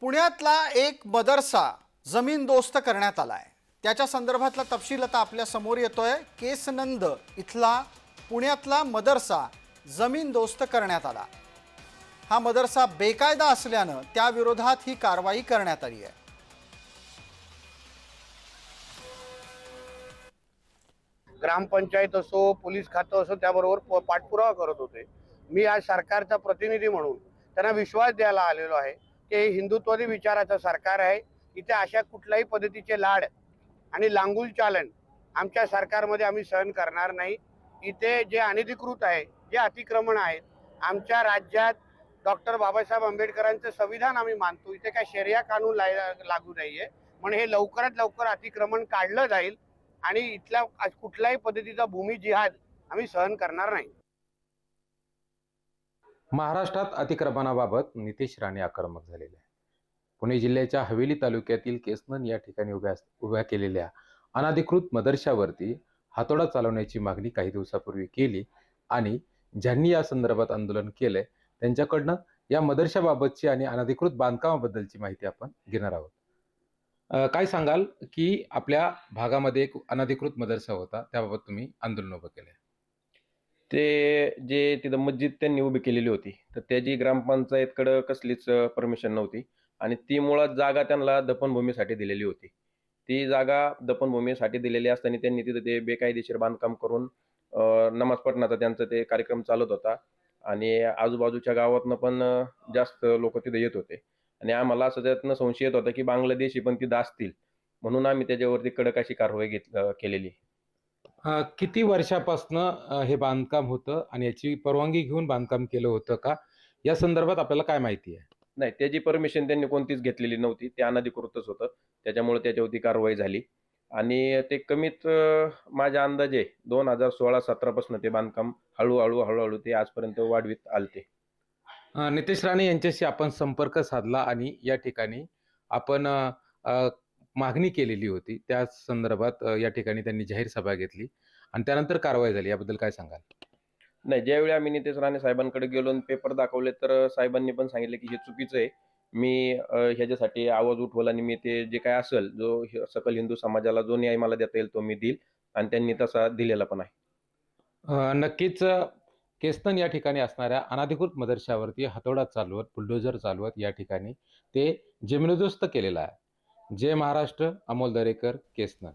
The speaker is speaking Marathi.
पुण्यातला एक मदरसा जमीनदोस्त करण्यात आला आहे त्याच्या संदर्भातला तपशील आता आपल्यासमोर येतोय. केसनंद इथला पुण्यातला मदरसा जमीनदोस्त करण्यात आला. हा मदरसा बेकायदा असल्यानं त्या विरोधात ही कारवाई करण्यात आली आहे. ग्रामपंचायत असो पोलीस खातं असो त्याबरोबर प- पाठपुरावा करत होते. मी आज सरकारचा प्रतिनिधी म्हणून त्यांना विश्वास द्यायला आलेलो आहे. ते हे हिंदुत्वादी विचाराचं सरकार आहे. इथे अशा कुठल्याही पद्धतीचे लाड आणि लांगुल चालन आमच्या सरकारमध्ये आम्ही सहन करणार नाही. इथे जे अनधिकृत आहे जे अतिक्रमण आहेत आमच्या राज्यात डॉक्टर बाबासाहेब आंबेडकरांचं संविधान आम्ही मानतो. इथे काय शर्या कानून लाय- लागू नाहीये. म्हणून हे लवकरात लवकर अतिक्रमण काढलं जाईल आणि इथल्या आज कुठल्याही पद्धतीचा भूमी जिहाद आम्ही सहन करणार नाही. महाराष्ट्रात अतिक्रमणाबाबत नितेश राणे आक्रमक झालेले आहे पुणे जिल्ह्याच्या हवेली तालुक्यातील केसनन या ठिकाणी उभ्या उभ्या केलेल्या अनाधिकृत मदरशावरती हातोडा चालवण्याची मागणी काही दिवसापूर्वी केली आणि ज्यांनी या संदर्भात आंदोलन केलंय त्यांच्याकडनं या मदरशाबाबतची आणि अनधिकृत बांधकामाबद्दलची माहिती आपण घेणार आहोत. काय सांगाल की आपल्या भागामध्ये एक अनधिकृत मदरसा होता त्याबाबत तुम्ही आंदोलन उभं केलंय? ते जे तिथं मस्जिद त्यांनी उभी केलेली होती तर त्याची ग्रामपंचायतकडं कसलीच परमिशन नव्हती आणि ती मुळात जागा त्यांना दफनभूमीसाठी दिलेली होती. ती जागा दफनभूमीसाठी दिलेली असताना त्यांनी तिथं ते बेकायदेशीर बांधकाम करून नमाज पठणाचा त्यांचा ते कार्यक्रम चालत होता आणि आजूबाजूच्या गावातनं पण जास्त लोक तिथे येत होते. आणि आम्हाला असं त्यातनं संशय येत होता की बांगलादेशी पण तिथं असतील. म्हणून आम्ही त्याच्यावरती कडक अशी कारवाई घेत केलेली. अ, किती वर्षापासनं हे बांधकाम होतं आणि याची परवानगी घेऊन बांधकाम केलं होतं का? या संदर्भात आपल्याला काय माहिती आहे? नाही त्याची परमिशन त्यांनी कोणतीच घेतलेली नव्हती. ते अनधिकृतच होतं. त्याच्यामुळे त्याच्यावरती कारवाई झाली. आणि ते कमीत अं, माझ्या अंदाजे दोन हजार सोळा सतरापासून ते बांधकाम हळूहळू हळूहळू ते आजपर्यंत वाढवीत आलते. अ, नितेश राणे यांच्याशी आपण संपर्क साधला आणि या ठिकाणी आपण अ, अ, मागणी केलेली होती. त्या संदर्भात या ठिकाणी त्यांनी जाहीर सभा घेतली आणि त्यानंतर कारवाई झाली. याबद्दल काय सांगाल? नाही ज्यावेळी आम्ही नितेश राणे साहेबांकडे गेलो पेपर दाखवले तर साहेबांनी पण सांगितलं की हे चुकीचं आहे. मी ह्याच्यासाठी आवाज उठवला आणि मी ते जे काय असेल जो सकल हिंदू समाजाला जो न्याय मला देता येईल तो मी देईल आणि त्यांनी तसा दिलेला पण आहे. नक्कीच केस्तन या ठिकाणी असणाऱ्या अनधिकृत मदरशावरती हातोडा चालवत बुलडोजर चालवत या ठिकाणी ते जमिनदोस्त केलेलं आहे. जय महाराष्ट्र अमोल दरेकर केसनर.